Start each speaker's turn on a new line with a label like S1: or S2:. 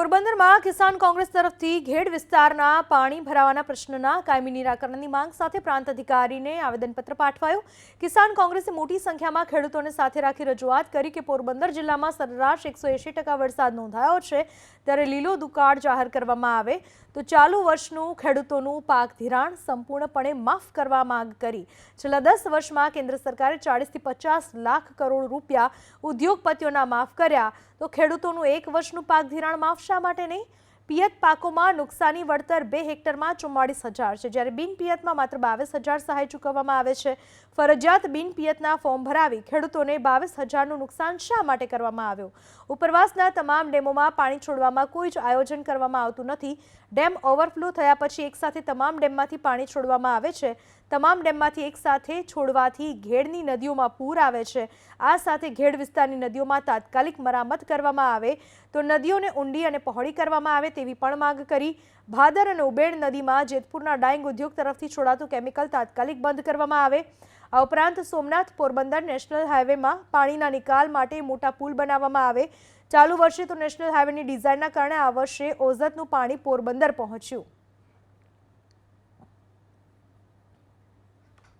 S1: પોરબંદરમાં કિસાન કોંગ્રેસ તરફથી ઘેડ વિસ્તારના પાણી ભરાવાના પ્રશ્નના કાયમી નિરાકરણની માંગ સાથે પ્રાંત અધિકારીને આવેદનપત્ર પાઠવાયું. કિસાન કોંગ્રેસે મોટી સંખ્યામાં ખેડૂતોને સાથે રાખી રજૂઆત કરી કે પોરબંદર જિલ્લામાં સરેરાશ એકસો એંશી ટકા વરસાદ નોંધાયો છે, ત્યારે લીલો દુકાળ જાહેર કરવામાં આવે. તો ચાલુ વર્ષનું ખેડૂતોનું પાક ધિરાણ સંપૂર્ણપણે માફ કરવા માંગ કરી. છેલ્લા દસ વર્ષમાં કેન્દ્ર સરકારે ચાળીસથી પચાસ લાખ કરોડ રૂપિયા ઉદ્યોગપતિઓના માફ કર્યા. તો ખેડૂતોનું એક વર્ષનું પાક ધિરાણ માફ શા માટે નહીં? પિયત પાકોમાં નુકસાની વળતર બે હેક્ટરમાં ચુમ્માળીસ હજાર છે. જ્યારે બિન પિયતમાં માત્ર બાવીસ હજાર સહાય ચૂકવવામાં આવે છે. ફરજિયાત બિન પિયતના ફોર્મ ભરાવી ખેડૂતોને બાવીસ હજારનું નુકસાન શા માટે કરવામાં આવ્યું? ઉપરવાસના તમામ ડેમોમાં પાણી છોડવામાં કોઈ જ આયોજન કરવામાં આવતું નથી. ડેમ ઓવરફ્લો થયા પછી એકસાથે તમામ ડેમમાંથી પાણી છોડવામાં આવે છે. તમામ ડેમમાંથી એકસાથે છોડવાથી ઘેડની નદીઓમાં પૂર આવે છે. આ સાથે ઘેડ વિસ્તારની નદીઓમાં તાત્કાલિક મરામત કરવામાં આવે તો નદીઓને ઊંડી અને પહોળી કરવામાં આવે તેવી પણ માંગ કરી. ભાદર અને ઉબેડ નદીમાં જેતપુરના ડાઇંગ ઉદ્યોગ તરફથી છોડાતું કેમિકલ તાત્કાલિક બંધ કરવામાં આવે. આ ઉપરાંત સોમનાથ પોરબંદર નેશનલ હાઈવેમાં પાણીના નિકાલ માટે મોટા પુલ બનાવવામાં આવે. ચાલુ વર્ષે તો નેશનલ હાઈવેની ડિઝાઇનના કારણે આ વર્ષે ઓઝતનું પાણી પોરબંદર પહોંચ્યું.